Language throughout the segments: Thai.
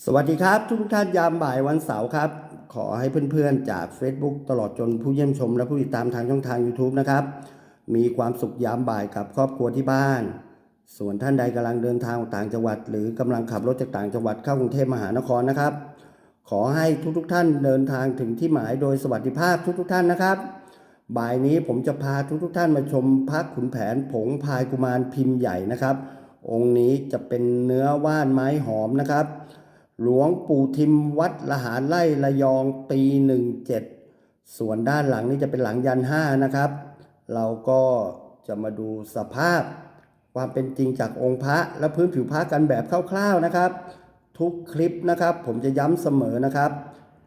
สวัสดีครับ ทุกท่านยามบ่ายวันเสาร์ครับ ขอให้เพื่อนๆ จาก Facebook ตลอดจนผู้เยี่ยมชม และผู้ติดตามทางช่องทาง YouTube นะครับ มีความสุขยามบ่ายกับครอบครัวที่บ้าน ส่วนท่านใดกำลังเดินทางต่างจังหวัด หรือกำลังขับรถจากต่างจังหวัดเข้ากรุงเทพมหานครนะครับ ขอให้ทุกๆท่านเดินทางถึงที่หมายโดยสวัสดิภาพทุก ๆ ท่านนะครับ บ่ายนี้ผมจะพาทุกๆท่านมาชมพระขุนแผนผงพายกุมารพิมพ์ใหญ่นะครับ องค์นี้จะเป็นเนื้อว่านไม้หอมนะครับ หลวงปู่ทิมวัดละหารไล่ระยองปี17ส่วนด้านหลังนี่จะเป็นหลังยันห้านะครับ เราก็จะมาดูสภาพ ความเป็นจริงจากองค์พระและพื้นผิวพระกันแบบคร่าวๆนะครับ ทุกคลิปนะครับ ผมจะย้ำเสมอนะครับ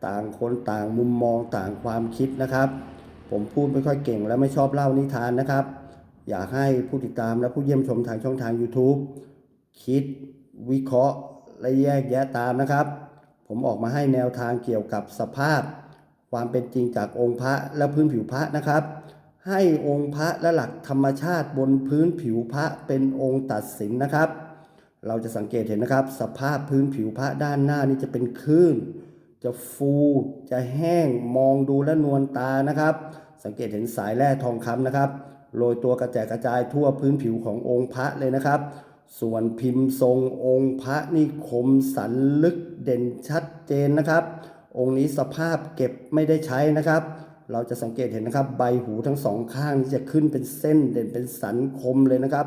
ต่างคนต่างมุมมองต่างความคิดนะครับ ผมพูดไม่ค่อยเก่งและไม่ชอบเล่านิทานนะครับ อยากให้ผู้ติดตามและผู้เยี่ยมชมทางช่องทาง YouTube คิดวิเคราะห์ และแยกแยะตามนะครับ ผมออกมาให้แนวทางเกี่ยวกับสภาพ ความเป็นจริงจากองค์พระและพื้นผิวพระนะครับ ให้องค์พระและหลักธรรมชาติบนพื้นผิวพระเป็นองค์ตัดสินนะครับ เราจะสังเกตเห็นนะครับ สภาพพื้นผิวพระด้านหน้านี่จะเป็นคลื่นจะฟูจะแห้งมองดูและนวลตานะครับ สังเกตเห็นสายแร่ทองคำนะครับโรยตัวกระแจกกระจายทั่วพื้นผิวขององค์พระเลยนะครับ ส่วนพิมพ์ทรงองค์พระนี่คมสันลึกเด่นชัดเจนนะครับ องค์นี้สภาพเก็บไม่ได้ใช้นะครับ เราจะสังเกตเห็นนะครับ ใบหูทั้งสองข้างนี่จะขึ้นเป็นเส้นเด่นเป็นสันคมเลยนะครับ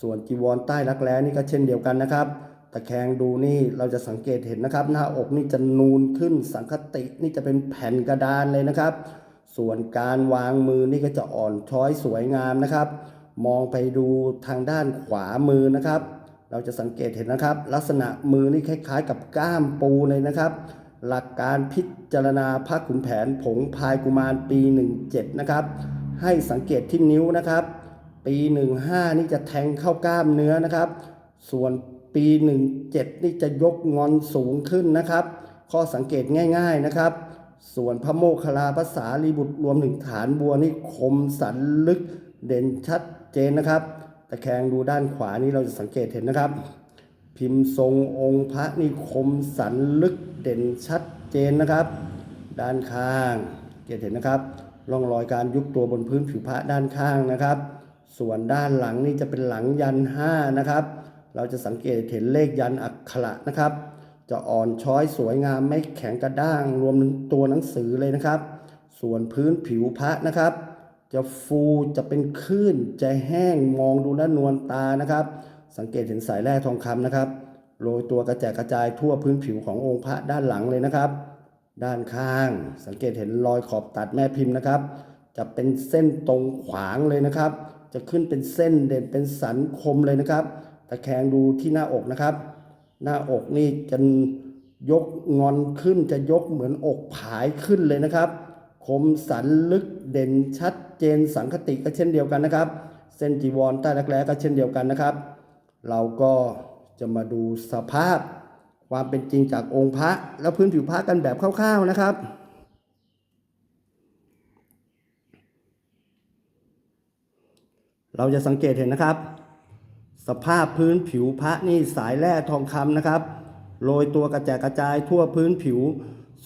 ส่วนจีวรใต้รักแร้นี่ก็เช่นเดียวกันนะครับตะแคงดูนี่เราจะสังเกตเห็นนะครับ หน้าอกนี่จะนูนขึ้นสังคตินี่จะเป็นแผ่นกระดานเลยนะครับ ส่วนการวางมือนี่ก็จะอ่อนช้อยสวยงามนะครับ มองไปดูทางด้านขวามือนะครับ เราจะสังเกตเห็นนะครับ ลักษณะมือนี่คล้าย ๆ กับก้ามปูเลยนะครับ หลักการพิจารณาพระขุนแผนผงพายกุมารปี 17 นะครับ ให้สังเกตที่นิ้วนะครับ ปี 15 นี่จะแทงเข้ากล้ามเนื้อนะครับ ส่วนปี 17 นี่จะยกงอนสูงขึ้นนะครับ ข้อสังเกตง่าย ๆนะครับ ส่วนพระโมคคัลลาภาษาลีบุตรรวมถึงฐานบัวนี่คมสันลึกเด่นชัด เจนนะครับ ตะแคงดูด้านขวานี่เราจะสังเกตเห็นนะครับ พิมพ์ทรงองค์พระนี่คมสันลึกเด่นชัดเจนนะครับ ด้านข้างเกตเห็นนะครับร่องรอยการยุบตัวบนพื้นผิวพระด้านข้างนะครับ ส่วนด้านหลังนี่จะเป็นหลังยันห้านะครับ เราจะสังเกตเห็นเลขยันอักขระนะครับ จะอ่อนช้อยสวยงามไม่แข็งกระด้างรวมถึงตัวหนังสือเลยนะครับ ส่วนพื้นผิวพระนะครับ จะฟูจะเป็นคลื่นจะแห้งมองดูและนวลตานะครับ สังเกตเห็นสายแร่ทองคำนะครับโรยตัวกระแจกกระจายทั่วพื้นผิวขององค์พระด้านหลังเลยนะครับ ด้านข้าง สังเกตเห็นรอยขอบตัดแม่พิมพ์นะครับ จะเป็นเส้นตรงขวางเลยนะครับ จะขึ้นเป็นเส้นเด่นเป็นสันคมเลยนะครับ ตะแคงดูที่หน้าอกนะครับ หน้าอกนี่จะยกงอนขึ้นจะยกเหมือนอกผายขึ้นเลยนะครับ คมสันลึกเด่นชัดเจนสังคติก็เช่นเดียวกันนะครับ เส้นจีวรใต้รักแร้ก็เช่นเดียวกันนะครับ เราก็จะมาดูสภาพความเป็นจริงจากองค์พระ และพื้นผิวพระกันแบบคร่าวๆนะครับเราจะสังเกตเห็นนะครับ สภาพพื้นผิวพระนี่สายแร่ทองคำนะครับโรยตัวกระแจกกระจายทั่วพื้นผิว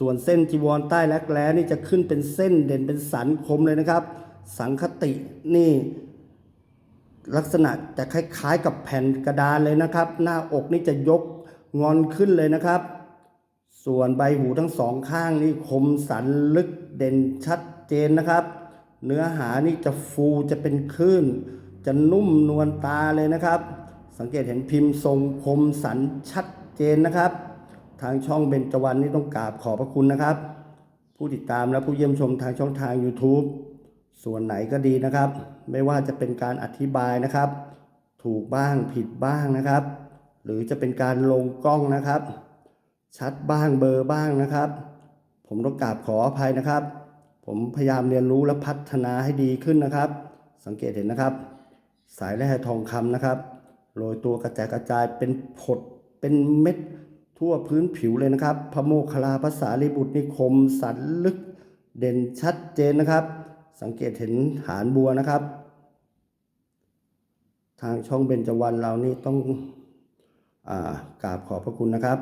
ส่วนเส้นจีวรใต้รักแร้นี่จะขึ้นเป็นเส้นเด่นเป็นสันคมเลยนะครับ สังคตินี่ลักษณะจะคล้ายๆกับแผ่นกระดานเลยนะครับ หน้าอกนี่จะยกงอนขึ้นเลยนะครับ ส่วนใบหูทั้งสองข้างนี่คมสันลึกเด่นชัดเจนนะครับ เนื้อหานี่จะฟูจะเป็นคลื่น จะนุ่มนวลตาเลยนะครับ สังเกตเห็นพิมพ์ทรงคมสันชัดเจนนะครับ ทางช่องเบญจวรรณนี่ต้องกราบขอบพระคุณนะครับ ผู้ติดตามและผู้เยี่ยมชมทางช่องทาง YouTube ส่วนไหนก็ดีนะครับ ไม่ว่าจะเป็นการอธิบายนะครับ ถูกบ้างผิดบ้างนะครับ หรือจะเป็นการลงกล้องนะครับ ชัดบ้างเบอร์บ้างนะครับ ผมต้องกราบขออภัยนะครับ ผมพยายามเรียนรู้และพัฒนาให้ดีขึ้นนะครับ สังเกตเห็นนะครับ สายแร่ทองคำนะครับโรยตัวกระจายกระจายเป็นผดเป็นเม็ด ทั่วพื้นผิวเลยนะครับ พระโมคคลาภาษาลิบุตรนิคมสันลึกเด่นชัดเจนนะครับ สังเกตเห็นฐานบัวนะครับ ทางช่องเบญจวรรณเรานี่ต้องอกราบขอบพระคุณนะครับ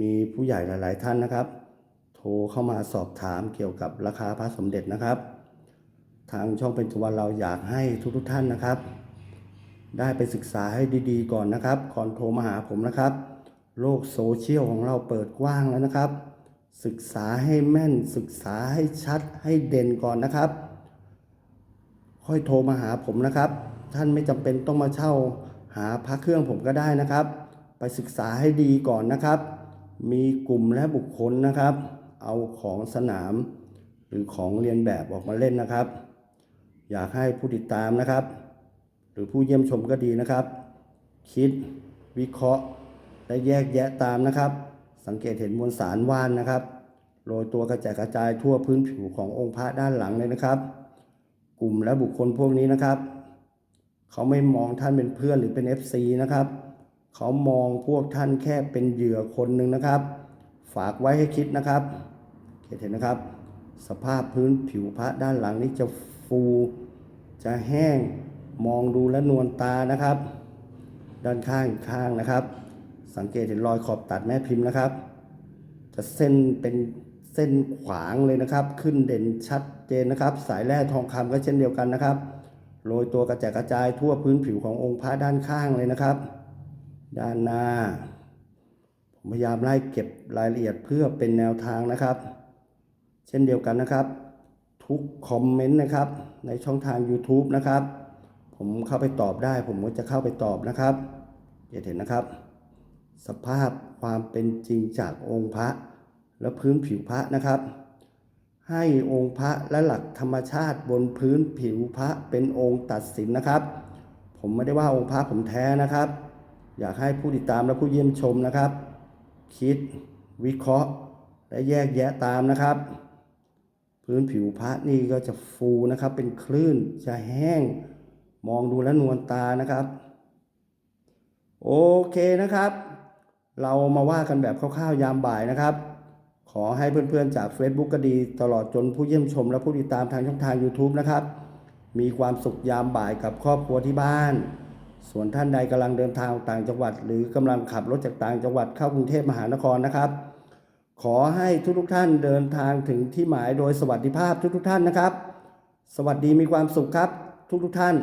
มีผู้ใหญ่หลาย ๆ ท่านนะครับ โทรเข้ามาสอบถามเกี่ยวกับราคาพระสมเด็จนะครับ ทางช่องเป็นสุวรรณเราอยากให้ทุก ๆ ท่านนะครับ ได้ไปศึกษาให้ดี ๆ ก่อนนะครับ ก่อนโทรมาหาผมนะครับ โลกโซเชียลของเราเปิดกว้างแล้วนะครับ ศึกษาให้แม่นศึกษาให้ชัดให้เด่นก่อนนะครับ ค่อยโทรมาหาผมนะครับ ท่านไม่จำเป็นต้องมาเช่าหาพระเครื่องผมก็ได้นะครับ ไปศึกษาให้ดีก่อนนะครับ มีกลุ่มและบุคคลนะครับ เอาของสนาม หรือของเรียนแบบออกมาเล่นนะครับ อยากให้ผู้ติดตามนะครับ หรือผู้เยี่ยมชมก็ดีนะครับ คิดวิเคราะห์ และแยกแยะตามนะครับ สังเกตเห็นมวลสารว่านนะครับโรยตัวกระจายกระจายทั่วพื้นผิวขององค์พระด้านหลังเลยนะครับ กลุ่มและบุคคลพวกนี้นะครับ เขาไม่มองท่านเป็นเพื่อนหรือเป็น FC นะครับ เขามองพวกท่านแค่เป็นเหยื่อคนหนึ่งนะครับ ฝากไว้ให้คิดนะครับเห็นนะครับ สภาพพื้นผิวพระด้านหลังนี้จะฟูจะแห้งมองดูและนวลตานะครับ ด้านข้างอีกข้างนะครับ สังเกตเห็นรอยขอบตัดแม่พิมพ์นะครับ จะเส้นเป็นเส้นขวางเลยนะครับ ขึ้นเด่นชัดเจนนะครับ สายแร่ทองคำก็เช่นเดียวกันนะครับ โรยตัวกระจายกระจายทั่วพื้นผิวขององค์พระด้านข้างเลยนะครับ ด้านหน้า ผมพยายามไล่เก็บรายละเอียดเพื่อเป็นแนวทางนะครับ เช่นเดียวกันนะครับ ทุกคอมเมนต์นะครับ ในช่องทาง YouTube นะครับ ผมเข้าไปตอบได้ ผมก็จะเข้าไปตอบนะครับอย่าเห็นนะครับ สภาพความเป็นจริงจากองค์พระและพื้นผิวพระนะครับ ให้องค์พระและหลักธรรมชาติบนพื้นผิวพระเป็นองค์ตัดสินนะครับ ผมไม่ได้ว่าองค์พระผมแท้นะครับ อยากให้ผู้ติดตามและผู้เยี่ยมชมนะครับ คิดวิเคราะห์และแยกแยะตามนะครับ พื้นผิวพระนี่ก็จะฟูนะครับ เป็นคลื่นจะแห้งมองดูแล้วนวลตานะครับ โอเคนะครับ เรามาว่ากันแบบคร่าวๆยามบ่ายนะครับ ขอให้เพื่อนๆจาก Facebook ก็ดี ตลอดจนผู้เยี่ยมชม และผู้ติดตามทางช่องทาง YouTube นะครับ มีความสุขยามบ่ายกับครอบครัวที่บ้าน ส่วนท่านใดกำลังเดินทางต่างจังหวัด หรือกำลังขับรถจากต่างจังหวัดเข้ากรุงเทพมหานครนะครับ ขอให้ทุกๆท่านเดินทางถึงที่หมายโดยสวัสดิภาพทุกๆท่านนะครับ สวัสดีมีความสุขครับ ทุกๆท่าน